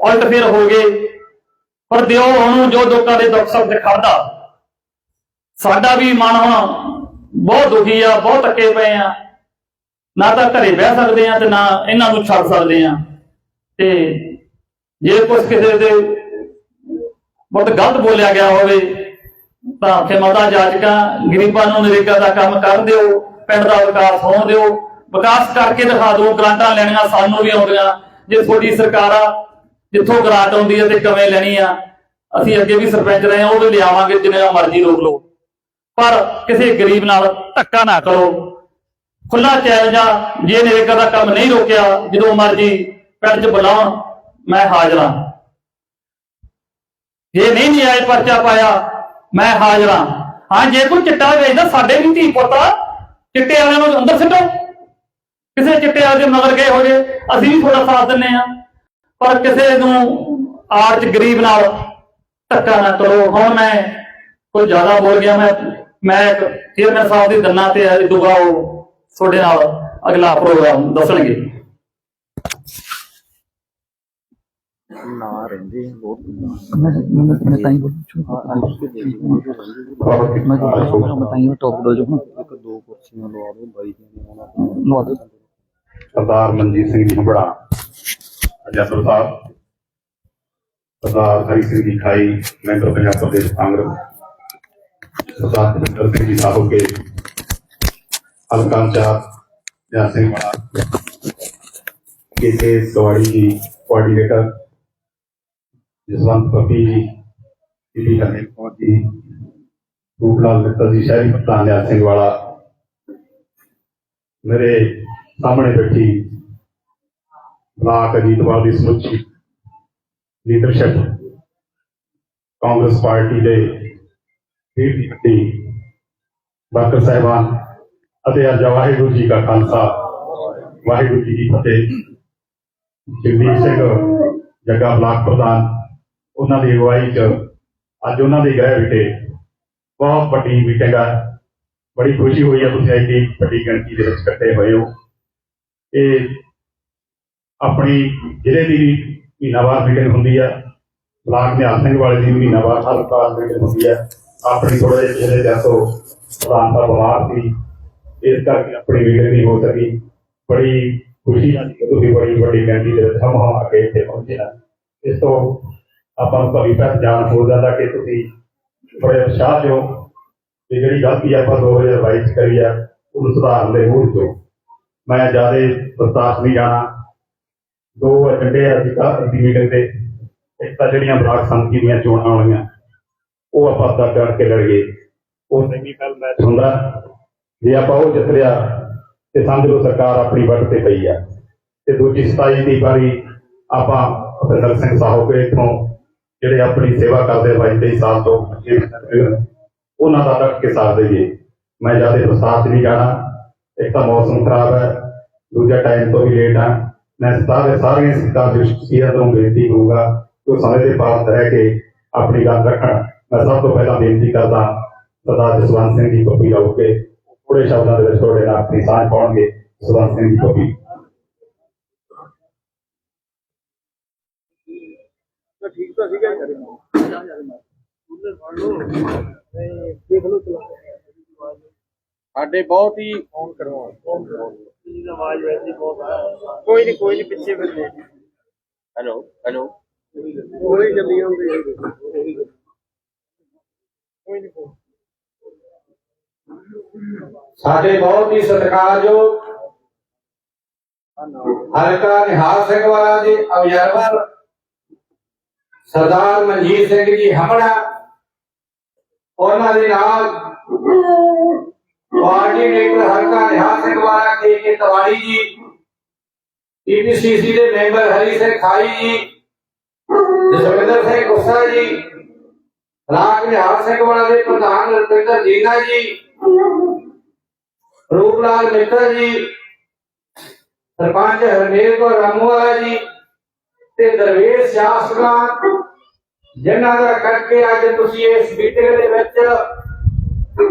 ਉਲਟ ਫੇਰ ਹੋ ਗਏ। ਪਰ ਦਿਓ ਉਹਨੂੰ ਜੋ ਲੋਕਾਂ ਦੇ ਦੁੱਖ ਸੁੱਖ ਦਿਖਾਦਾ ਸਾਡਾ ਵੀ ਮਨ ਹੁਣ ਬਹੁਤ ਦੁਖੀ ਆ, ਬਹੁਤ ਅੱਕੇ ਪਏ ਆ। ਨਾ ਤਾਂ ਘਰੇ ਬਹਿ ਸਕਦੇ ਆ ਤੇ ਨਾ ਇਹਨਾਂ ਨੂੰ ਛੱਡ ਸਕਦੇ ਆ। ਤੇ ਜੇ ਕੁਝ ਕਿਸੇ ਦੇ ਬਹੁਤ ਗਲਤ ਬੋਲਿਆ ਗਿਆ ਹੋਵੇ, ਤਾਂ ਖਿਮਤਾ ਜਾਜਕਾਂ, ਗਰੀਬਾਂ ਨੂੰ ਨਰੇਗਾ ਦਾ ਕੰਮ ਕਰ ਦਿਓ, ਪਿੰਡ ਦਾ ਵਿਕਾਸ ਹੋਣ ਦਿਓ। ਵਿਕਾਸ ਕਰਕੇ ਦਿਖਾ ਦਿਓ, ਗ੍ਰਾਂਟਾਂ ਲੈਣੀਆਂ ਸਾਨੂੰ ਵੀ ਆਉਂਦੀਆਂ। ਜੇ ਤੁਹਾਡੀ ਸਰਕਾਰ ਆ ਜਿੱਥੋਂ ਗਰਾਟ ਆਉਂਦੀ ਹੈ ਤੇ ਕਿਵੇਂ ਲੈਣੀ ਆ ਅਸੀਂ ਅੱਗੇ ਵੀ ਸਰਪੰਚ ਰਹੇ ਆ ਉਹ ਵੀ ਲਿਆਵਾਂਗੇ ਜਿੰਨੇ ਮਰਜ਼ੀ ਰੋਕ ਲਓ। ਪਰ ਕਿਸੇ ਗਰੀਬ ਨਾਲ ਧੱਕਾ ਨਾ ਕਰੋ। ਖੁੱਲਾ ਚੈਲੰਜ ਆ ਜੇ ਨਰੇਗਾ ਦਾ ਕੰਮ ਨਹੀਂ ਰੋਕਿਆ ਜਦੋਂ ਮਰਜ਼ੀ ਪਿੰਡ 'ਚ ਬੁਲਾਉਣ ਮੈਂ ਹਾਜ਼ਰ ਹਾਂ। ਜੇ ਨਹੀਂ ਨਿਆਇ ਪਰਚਾ ਪਾਇਆ ਮੈਂ ਹਾਜ਼ਰ ਹਾਂ। ਹਾਂ ਜੇ ਕੋਈ ਚਿੱਟਾ ਵੇਚਦਾ ਸਾਡੇ ਵੀ ਧੀ ਪੁੱਤ ਆ, ਚਿੱਟੇ ਵਾਲਿਆਂ ਨੂੰ ਅੰਦਰ ਸਿੱਟੋ। ਕਿਸੇ ਚਿੱਟੇ ਵਾਲੇ ਦੇ ਮਗਰ ਗਏ ਹੋ ਜੇ ਅਸੀਂ ਵੀ ਥੋੜਾ ਸਾਥ ਦਿੰਨੇ ਆ ਪਰ ਕਿਸੇ ਨੂੰ ਆਰਚ ਗਰੀਬ ਨਾਲ ਧੱਕਾ ਨਾ ਕਰੋ ਹੁਣ ਮੈਂ ਕੋਈ ਜ਼ਿਆਦਾ ਬੋਲ ਗਿਆ ਮੈਂ ਮੈਂ ਚੇਅਰਮੈਨ ਸਾਹਿਬ ਦੀ ਦੰਨਾ ਤੇ ਦੁਗਾ ਉਹ ਤੁਹਾਡੇ ਨਾਲ ਅਗਲਾ ਪ੍ਰੋਗਰਾਮ ਦੱਸਣਗੇ ਨਾ ਰਹਿੰਦੇ ਬਹੁਤ ਮੈਂ ਮੈਂ ਤਾਂ ਹੀ ਬੋਲੂ ਮੈਂ ਤਾਂ ਹੀ ਟੌਪ ਦੋ ਜੋ ਇੱਕ ਦੋ ਕੁਰਸੀਆਂ ਲਵਾ ਦੋ ਬਾਈ ਜੀ ਨੇ ਸਰਦਾਰ ਮਨਜੀਤ ਸਿੰਘ ਭੰਬੜਾ ਅਜੈਸਰ ਸਾਹਿਬ ਸਰਦਾਰ ਹਰੀ ਸਿੰਘ ਜੀ ਖਾਈ, ਮੈਂਬਰ ਪੰਜਾਬ ਪ੍ਰਦੇਸ਼ ਕਾਂਗਰਸ, ਸਰਦਾਰ ਜਤਿੰਦਰ ਸਿੰਘ ਜੀ ਸਾਹਿਬ ਕੇ ਹਲਕਾ ਜਾਂ ਸਿੰਘ ਵਾਲਾ ਕੇ ਸਵਾੜੀ ਜੀ ਕੋਆਰਡੀਨੇਟਰ ਜਸਵੰਤ ਪੱਪੀ ਜੀ ਬੀਬੀ ਹਰਮੀਤ ਕੌਰ ਜੀ, ਰੂਪਲਾਲ ਮਿੱਤਲ ਜੀ, ਸ਼ਹਿਰੀ ਪ੍ਰਧਾਨ ਸਿੰਘ ਵਾਲਾ, ਮੇਰੇ ਸਾਹਮਣੇ ਬੈਠੀ ਬਲਾਕ ਅਜੀਤਵਾਲ ਦੀ ਸਮੁੱਚੀ ਲੀਡਰਸ਼ਿਪ ਕਾਂਗਰਸ ਪਾਰਟੀ ਦੇ ਲੀਡ ਕਮੇਟੀ ਡਾਕਟਰ ਸਾਹਿਬਾਨ ਅਤੇ ਅੱਜ ਵਾਹਿਗੁਰੂ ਜੀ ਕਾ ਖਾਲਸਾ, ਵਾਹਿਗੁਰੂ ਜੀ ਕੀ ਫਤਿਹ। ਜਗਦੀਪ ਸਿੰਘ ਜੱਗਾ ਬਲਾਕ ਪ੍ਰਧਾਨ, ਉਹਨਾਂ ਦੀ ਅਗਵਾਈ 'ਚ ਅੱਜ ਉਹਨਾਂ ਦੇ ਗਏ ਵਿਖੇ ਬਹੁਤ ਵੱਡੀ ਮੀਟਿੰਗ ਆ। ਬੜੀ ਖੁਸ਼ੀ ਹੋਈ ਹੈ ਤੁਸੀਂ ਐਡੀ ਵੱਡੀ ਗਿਣਤੀ ਦੇ ਵਿੱਚ ਇਕੱਠੇ ਹੋਏ ਹੋ। ਇਹ ਆਪਣੀ ਜ਼ਿਲ੍ਹੇ ਦੀ ਮਹੀਨਾਵਾਰ ਮੀਟਿੰਗ ਹੁੰਦੀ ਹੈ ਬਲਾਕ ਨਿਹਾਲ ਸਿੰਘ ਵਾਲੇ ਦੀ ਮਹੀਨਾਵਾਰ ਹਲਕਾ ਮੀਟਿੰਗ ਹੁੰਦੀ ਹੈ ਆਪਣੀ ਥੋੜੇ ਜਿਹੇ ਜਿਹੜੇ ਪ੍ਰਧਾਨ ਦਾ ਬਿਮਾਰ ਸੀ, ਇਸ ਕਰਕੇ ਆਪਣੀ ਮੀਟਿੰਗ ਨਹੀਂ ਹੋ ਸਕੀ। ਬੜੀ ਖੁਸ਼ੀ ਨਾਲ ਤੁਸੀਂ ਬੜੀ ਵੱਡੀ ਗਿਣਤੀ ਦੇ ਵਿੱਚ ਹਮ ਆ ਕੇ ਇੱਥੇ ਪਹੁੰਚੇ ਨਾ ਇਸ ਤੋਂ ਆਪਾਂ ਨੂੰ ਭਵਿੱਖ ਜਾਣ ਹੋ ਜਾਂਦਾ ਕਿ ਤੁਸੀਂ ਬੜੇ ਉਤਸ਼ਾਹ ਜੋ ਇਹ ਜਿਹੜੀ ਗਲਤੀ ਆਪਾਂ 2022 ਚ ਕਰੀ ਆ, ਉਹਨੂੰ ਸੁਧਾਰਨ ਦੇ ਮੂਡ ਤੋਂ ਮੈਂ ਜ਼ਿਆਦਾ ਬਰਦਾਸ਼ਤ ਨਹੀਂ ਜਾਣਾ। ਦੋ ਏਜੰਡੇ ਆ ਅੱਜ ਦੀ ਮੀਟਿੰਗ ਤੇ ਇੱਕ ਤਾਂ ਜਿਹੜੀਆਂ ਬਲਾਕ ਸੰਮਤੀ ਦੀਆਂ ਚੋਣਾਂ ਹੋਣੀਆਂ ਉਹ ਆਪਾਂ ਤਾਂ ਕਰਕੇ ਲੜੀਏ ਉਹ ਸੈਮੀਫਾਈਨਲ ਮੈਚ ਹੁੰਦਾ ਜੇ ਆਪਾਂ ਉਹ ਜਿੱਤ ਲਿਆ, ਤੇ ਸਮਝ ਲਓ ਸਰਕਾਰ ਆਪਣੀ ਵੱਟ ਤੇ ਪਈ ਆ। ਤੇ ਦੂਜੀ 27 ਦੀ ਵਾਰੀ ਆਪਾਂ ਭਿੰਦਰ ਸਿੰਘ ਸਾਹਿਬ ਕੇ ਇਥੋਂ ਜਿਹੜੇ ਆਪਣੀ ਸੇਵਾ ਕਰਦੇ 22 ਸਾਲ ਤੋਂ ਉਹਨਾਂ ਦਾ ਡਟ ਕੇ ਸਾਥ ਦੇਈਏ ਮੈਂ ਜ਼ਿਆਦਾ ਬਰਸਾਤ ਨਹੀਂ ਜਾਣਾ, ਇੱਕ ਤਾਂ ਮੌਸਮ ਖਰਾਬ ਹੈ, ਦੂਜਾ ਟਾਈਮ ਤੋਂ ਵੀ ਲੇਟ ਆ। ਮੈਂ ਸਾਰੇ ਸਾਰੀਆਂ ਸਿੱਧਾ ਦ੍ਰਿਸ਼ਟੀਆਂ ਤੋਂ ਬੇਨਤੀ ਕਰੂੰਗਾ ਕਿ ਉਹ ਸਮੇਂ ਦੇ ਪਾਸ ਰਹਿ ਕੇ ਆਪਣੀ ਗੱਲ ਰੱਖਣ। ਮੈਂ ਸਭ ਤੋਂ ਪਹਿਲਾਂ ਬੇਨਤੀ ਕਰਦਾ ਸਰਦਾਰ ਜਸਵੰਤ ਸਿੰਘ ਜੀ ਪੱਪੀ ਆਓ ਕੇ ਥੋੜੇ ਸ਼ਬਦਾਂ ਦੇ ਵਿੱਚ ਤੁਹਾਡੇ ਨਾਲ ਆਪਣੀ ਸਾਂਝ ਪਾਉਣਗੇ। ਜਸਵੰਤ ਸਿੰਘ ਜੀ ਪੱਪੀ ਠੀਕ ਤਾਂ ਸੀਗਾ ਸਾਡੇ ਬਹੁਤ ਹੀ ਫੋਨ ਕਰਵਾ ਆਵਾਜ਼ ਵੈਸੀ ਬਹੁਤ ਆ ਕੋਈ ਨਹੀਂ ਕੋਈ ਨਹੀਂ ਪਿੱਛੇ ਬੰਦੇ ਹੈਲੋ ਹੈਲੋ। ਕੋਈ ਜਲਦੀ ਹੁੰਦੀ। ਕੋਈ ਨਹੀਂ ਸਾਡੇ ਬਹੁਤ ਹੀ ਸਤਿਕਾਰਯੋਗ ਹਲਕਾ ਨਿਹਾਲ ਸਿੰਘ ਵਾਲਾ ਦੇ ਅਬਜ਼ਰਵਰ ਸਰਦਾਰ ਮਨਜੀਤ ਸਿੰਘ ਜੀ ਹਮੜਾ ਉਹਨਾਂ ਦੇ ਨਾਲ ਕੋਆਰਡੀਨੇਟਰ ਹਲਕਾ ਨਿਹਾਲ ਸਿੰਘ ਵਾਲਾ ਕੇ ਕੇ ਤਵਾੜੀ ਜੀ। ਟੀਪੀਸੀਸੀ ਦੇ ਮੈਂਬਰ ਹਰੀ ਸਿੰਘ ਖਾਈ ਜੀ, ਜਸਵਿੰਦਰ ਸਿੰਘ ਗੁੱਸਾ ਜੀ, ਰਾਜ ਨਿਹਾਲ ਸਿੰਘ ਵਾਲਾ ਦੇ ਪ੍ਰਧਾਨ ਰਤਿੰਦਰ ਜੀਨਾ ਜੀ, ਰੂਪਲਾਲ ਮਿੱਤਰ ਜੀ, ਸਰਪੰਚ ਹਰਮੇਲ ਕੌਰ ਰਾਮੂਵਾਲਾ ਜੀ ਤੇ ਦਰਵੇਸ਼ ਸ਼ਾਸਕਾਂ ਜਿਨ੍ਹਾਂ ਦਾ ਕਰਕੇ ਅੱਜ ਤੁਸੀਂ ਇਸ ਮੀਟਿੰਗ ਦੇ ਵਿੱਚ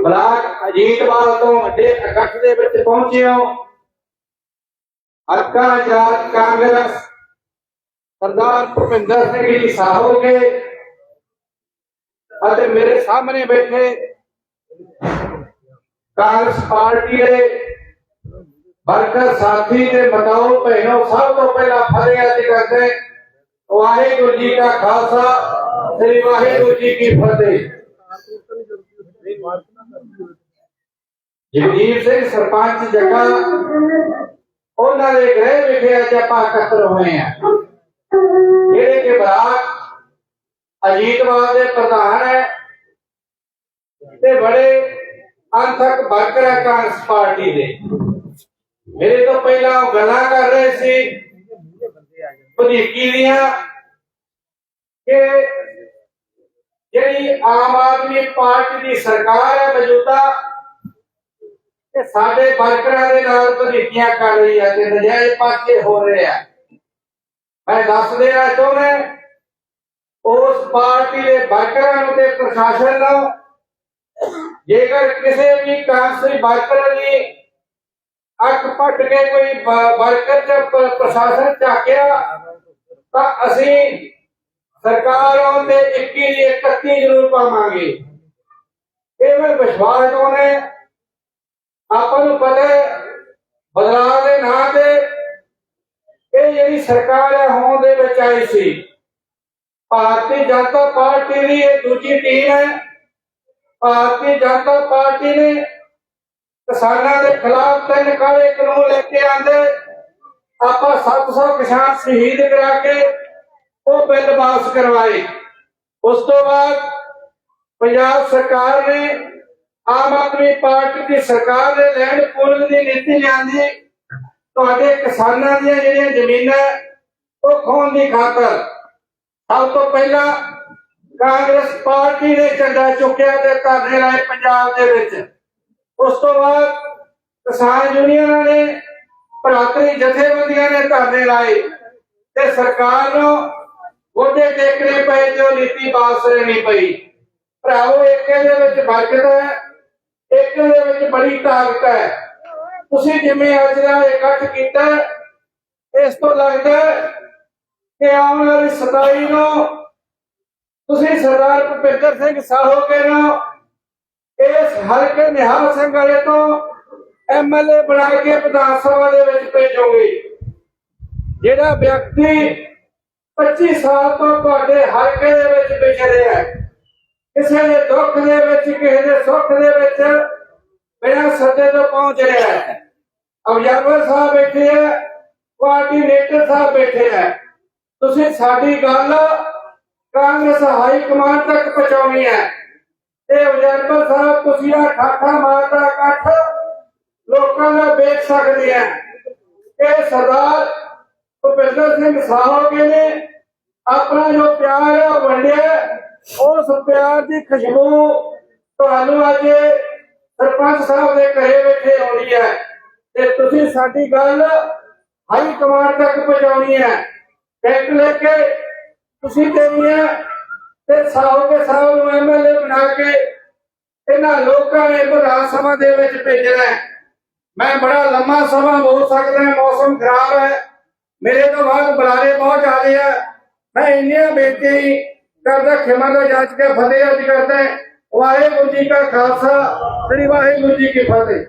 ਬਲਾਕ ਅਜੀਤਵਾਲ ਤੋਂ ਵੱਡੇ ਇਕੱਠ ਦੇ ਵਿੱਚ ਪਹੁੰਚੇ ਹੋ ਹਲਕਾ ਆਜ਼ਾਦ ਕਾਂਗਰਸ, ਸਰਦਾਰ ਭੁਪਿੰਦਰ ਸਿੰਘ ਜੀ ਸਾਹੋਗੇ ਅਤੇ ਮੇਰੇ ਸਾਹਮਣੇ ਬੈਠੇ ਕਾਂਗਰਸ ਪਾਰਟੀ ਦੇ ਵਰਕਰ ਸਾਥੀ ਤੇ ਮਤਾਓ ਭੈਣੋ, ਸਭ ਤੋਂ ਪਹਿਲਾਂ ਫਤਿਹ ਅੱਜ ਕਰਦੇ ਵਾਹਿਗੁਰੂ ਜੀ ਕਾ ਖਾਲਸਾ ਸ੍ਰੀ ਵਾਹਿਗੁਰੂ ਜੀ ਕੀ ਫਤਿਹ। ਜਗਦੀਪ ਸਿੰਘ ਸਰਪੰਚ ਜੱਗਾ, ਉਹਨਾਂ ਦੇ ਗ੍ਰਹਿ ਵਿਖੇ ਅੱਜ ਆਪਾਂ ਇਕੱਤਰ ਹੋਏ ਆ ਜਿਹੜੇ ਕਿ ਬਰਾਕ ਅਜੀਤਵਾਦ ਦੇ ਪ੍ਰਧਾਨ ਹੈ ਤੇ ਬੜੇ ਅੰਤਕ ਵਰਕਰ ਕਾਂਗਰਸ ਪਾਰਟੀ ਦੇ। ਮੇਰੇ ਤੋਂ ਪਹਿਲਾਂ ਉਹ ਗੱਲਾਂ ਕਰ ਰਹੇ ਸੀ, ਵਧੀਕੀ ਦੀਆਂ ਕਿ ਜਿਹੜੀ ਆਮ ਆਦਮੀ ਪਾਰਟੀ ਦੀ ਸਰਕਾਰ ਹੈ ਮੌਜੂਦਾ ਤੇ ਸਾਡੇ ਵਰਕਰਾਂ ਦੇ ਨਾਲ ਵਧੀਕੀਆਂ ਕਰ ਰਹੀ ਹੈ ਤੇ ਨਜਾਇਜ਼ ਪਾਸੇ ਹੋ ਰਹੇ ਆ। ਮੈਂ ਦੱਸ ਦੇਣਾ ਚਾਹੁੰਦਾ ਉਸ ਪਾਰਟੀ ਦੇ ਵਰਕਰਾਂ ਨੂੰ ਤੇ ਪ੍ਰਸ਼ਾਸਨ ਨੂੰ, ਜੇਕਰ ਕਿਸੇ ਵੀ ਕਾਂਗਰਸੀ ਵਰਕਰ ਦੀ ਅੱਖ ਪੱਟ ਕੇ ਕੋਈ ਵਰਕਰ ਤੇ ਪ੍ਰਸ਼ਾਸਨ ਝਾਕਿਆ, ਤਾਂ ਅਸੀਂ ਸਰਕਾਰ ਆਉਂਦੇ 21 ਦੀ 31 ਜ਼ਰੂਰ ਪਾਵਾਂਗੇ। ਇਹ ਮੈਂ ਵਿਸ਼ਵਾਸ ਚਾਹੁੰਦਾ ਆਪਾਂ ਨੂੰ ਪਤਾ ਹੈ, ਬਦਲਾਅ ਦੇ ਨਾਂ ਤੇ ਇਹ ਜਿਹੜੀ ਸਰਕਾਰ ਹੈ, ਹੋਂਦ ਦੇ ਵਿੱਚ ਆਈ ਸੀ। ਭਾਰਤੀ ਜਨਤਾ ਪਾਰਟੀ ਦੀ ਇਹ ਦੂਜੀ ਟੀਮ ਹੈ। ਭਾਰਤੀ ਜਨਤਾ ਪਾਰਟੀ ਨੇ ਕਿਸਾਨਾਂ ਦੇ ਖਿਲਾਫ ਤਿੰਨ ਕਾਲੇ ਕਾਨੂੰਨ ਲੈ ਕੇ ਆਂਦੇ। ਆਪਾਂ 700 ਕਿਸਾਨ ਸ਼ਹੀਦ ਕਰਾ ਕੇ ਉਹ ਬਿੱਲ ਵਾਪਸ ਕਰਵਾਏ। ਉਸ ਤੋਂ ਬਾਅਦ ਪੰਜਾਬ ਸਰਕਾਰ ਨੇ ਆਮ ਆਦਮੀ ਪਾਰਟੀ ਦੀ ਸਰਕਾਰ ਨੇ ਲੈਂਡ ਪੂਲਿੰਗ ਦੀ ਨੀਤੀ ਲਿਆਂਦੀ। ਤੁਹਾਡੇ ਕਿਸਾਨਾਂ ਦੀਆਂ ਜਿਹੜੀਆਂ ਜ਼ਮੀਨਾਂ ਉਹ ਖੋਣ ਦੀ ਖਾਤਰ ਸਭ ਤੋਂ ਪਹਿਲਾਂ ਕਾਂਗਰਸ ਪਾਰਟੀ ਨੇ ਝੰਡਾ ਚੁੱਕਿਆ ਤੇ ਧਰਨੇ ਲਾਏ ਪੰਜਾਬ ਦੇ ਵਿੱਚ। ਉਸ ਤੋਂ ਬਾਅਦ ਕਿਸਾਨ ਯੂਨੀਅਨਾਂ ਨੇ ਭਰਾਤਰੀ ਜਥੇਬੰਦੀਆਂ ਨੇ ਧਰਨੇ ਲਾਏ ਤੇ ਸਰਕਾਰ ਨੂੰ ਗੋਡੇ ਟੇਕਣੇ ਪਏ ਤੇ ਉਹ ਨੀਤੀ ਵਾਪਸ ਲੈਣੀ ਪਈ। ਭਰਾਵੋ ਏਕੇ ਦੇ ਵਿੱਚ ਬਰਕਤ ਹੈ। ਏਕੇ ਦੇ ਵਿੱਚ ਬੜੀ ਤਾਕਤ ਹੈ। ਤੁਸੀਂ ਜਿਵੇਂ ਅੱਜ ਦਾ ਇਕੱਠ ਕੀਤਾ ਇਸ ਤੋਂ ਲੱਗਦਾ ਕਿ ਆਉਣ ਵਾਲੀ 27 ਨੂੰ ਤੁਸੀਂ ਸਰਦਾਰ ਭੁਪਿੰਦਰ ਸਿੰਘ ਸਾਹੋਕੇ ਨੂੰ ਇਸ ਹਲਕੇ ਨਿਹਾਲ ਸਿੰਘ ਵਾਲੇ ਤੋਂ ਐਮਐਲਏ ਬਣਾ ਕੇ ਵਿਧਾਨ ਸਭਾ ਦੇ ਵਿੱਚ ਭੇਜੋਗੇ। ਜਿਹੜਾ ਵਿਅਕਤੀ 25 ਸਾਲ ਤੋਂ ਤੁਹਾਡੇ ਹਲਕੇ ਦੇ ਵਿੱਚ ਵਿਚਰਿਆ ਹੈ। ਕਿਸੇ ਦੇ ਦੁੱਖ ਦੇ ਵਿੱਚ, ਕਿਸੇ ਦੇ ਸੁੱਖ ਦੇ ਵਿੱਚ ਬਿਨਾਂ ਸੱਦੇ ਤੋਂ ਪਹੁੰਚ ਰਿਹਾ ਹੈ। ਅਬਜ਼ਰਵਰ ਸਾਹਿਬ ਬੈਠੇ ਹੈ ਕੋਆਰਡੀਨੇਟਰ ਸਾਹਿਬ ਬੈਠੇ ਹੈ ਤੁਸੀਂ ਸਾਡੀ ਗੱਲ ਕਾਂਗਰਸ ਹਾਈ ਕਮਾਂਡ ਤੱਕ ਪਹੁੰਚਾਉਣੀ ਹੈ। ਤੇ ਅਬਜ਼ਰਵਰ ਸਾਹਿਬ, ਤੁਸੀਂ ਆ ਠਾਠਾ ਮਾਰਦਾ ਇਕੱਠ ਲੋਕਾਂ ਦਾ ਵੇਖ ਸਕਦੇ ਆ। ਇਹ ਸਰਦਾਰ ਭੁਪਿੰਦਰ ਸਿੰਘ ਸਾਹੋਗੇ ਨੇ ਆਪਣਾ ਜੋ ਪਿਆਰ ਹੈ ਵੰਡਿਆ। ਉਸ ਪਿਆਰ ਦੀ ਖੁਸ਼ਬੂ ਤੁਹਾਨੂੰ ਅੱਜ ਸਰਪੰਚ ਸਾਹਿਬ ਦੇ ਘਰੇ ਬੈਠੇ ਆਉਣੀ ਹੈ ਤੇ ਤੁਸੀਂ ਸਾਡੀ ਗੱਲ ਹਾਈ ਕਮਾਂਡ ਤੱਕ ਪਹੁੰਚਾਉਣੀ ਹੈ। ਟੈਕ ਲੈ ਕੇ ਤੁਸੀਂ ਦੇਣੀ ਹੈ ਤੇ ਸਾਹੋਗੇ ਸਾਹਿਬ ਨੂੰ ਐਮਐਲਏ ਬਣਾ ਕੇ ਇਹਨਾਂ ਲੋਕਾਂ ਨੇ ਵਿਧਾਨ ਸਭਾ ਦੇ ਵਿੱਚ ਭੇਜਣਾ ਮੈਂ ਬੜਾ ਲੰਮਾ ਸਮਾਂ ਬੋਲ ਸਕਦਾ ਮੌਸਮ ਖਰਾਬ ਹੈ। ਮੇਰੇ ਤੋਂ ਬਾਅਦ ਬੁਲਾਰੇ ਬਹੁਤ ਜ਼ਿਆਦੇ ਆ। ਮੈਂ ਇੰਨੀਆਂ ਬੇਨਤੀ ਕਰਦਾ ਖਿਮਾ ਦਾ ਜਾਂਚ ਕੇ ਫਤਿਹ ਅੱਜ ਕਰਦਾ ਹਾਂ। ਵਾਹਿਗੁਰੂ ਜੀ ਕਾ ਖਾਲਸਾ ਸ੍ਰੀ ਵਾਹਿਗੁਰੂ ਜੀ ਕੀ ਫਤਿਹ।